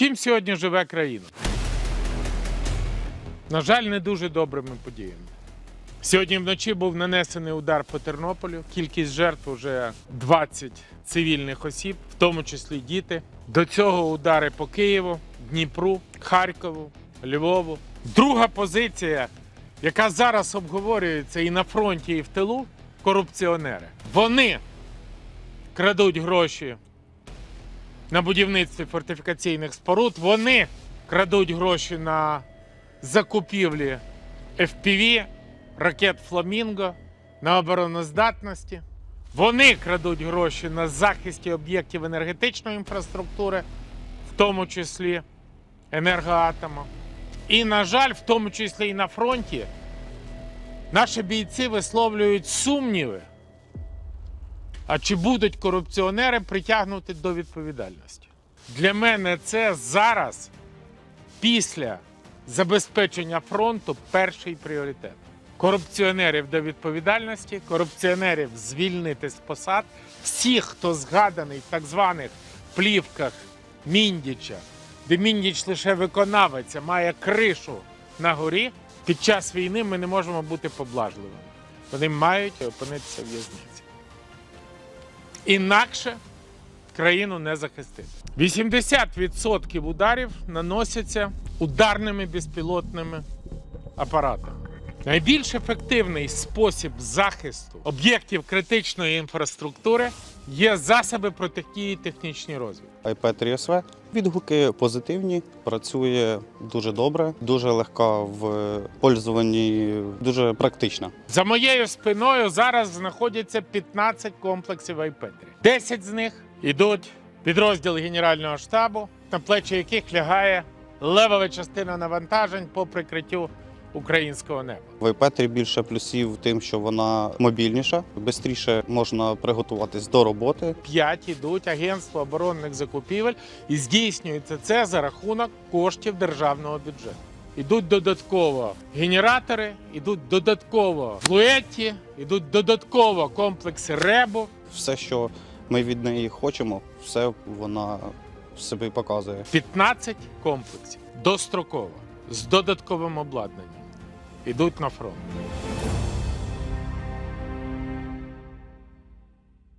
Чим сьогодні живе країна? На жаль, не дуже добрими подіями. Сьогодні вночі був нанесений удар по Тернополю. Кількість жертв вже 20 цивільних осіб, в тому числі діти. До цього удари по Києву, Дніпру, Харкову, Львову. Друга позиція, яка зараз обговорюється і на фронті, і в тилу корупціонери. Вони крадуть гроші на будівництві фортифікаційних споруд. Вони крадуть гроші на закупівлі FPV, ракет Фламінго, на обороноздатності. Вони крадуть гроші на захисті об'єктів енергетичної інфраструктури, в тому числі енергоатому. І, на жаль, в тому числі і на фронті, наші бійці висловлюють сумніви. А чи будуть корупціонери притягнуті до відповідальності? Для мене це зараз, після забезпечення фронту, перший пріоритет. Корупціонерів до відповідальності, корупціонерів звільнити з посад. Всіх, хто згаданий в так званих плівках Міндіча, де Міндіч лише виконавець, має кришу на горі. Під час війни ми не можемо бути поблажливими. Вони мають опинитися в в'язниці. Інакше країну не захистити. 80% ударів наносяться ударними безпілотними апаратами. Найбільш ефективний спосіб захисту об'єктів критичної інфраструктури є засоби протидії технічній розвідки. iPad 3SV. Відгуки позитивні, працює дуже добре, дуже легка в пользуванні, дуже практична. За моєю спиною зараз знаходяться 15 комплексів iPad. 10 з них йдуть підрозділ Генерального штабу, на плечі яких лягає левова частина навантажень по прикриттю українського неба. В iPad більше плюсів тим, що вона мобільніша, швидше можна приготуватись до роботи. 5 ідуть агентство оборонних закупівель і здійснюється це за рахунок коштів державного бюджету. Ідуть додатково генератори, ідуть додатково луеті, ідуть додатково комплекси ребу. Все, що ми від неї хочемо, все вона собі показує. 15 комплексів достроково з додатковим обладнанням ідуть на фронт.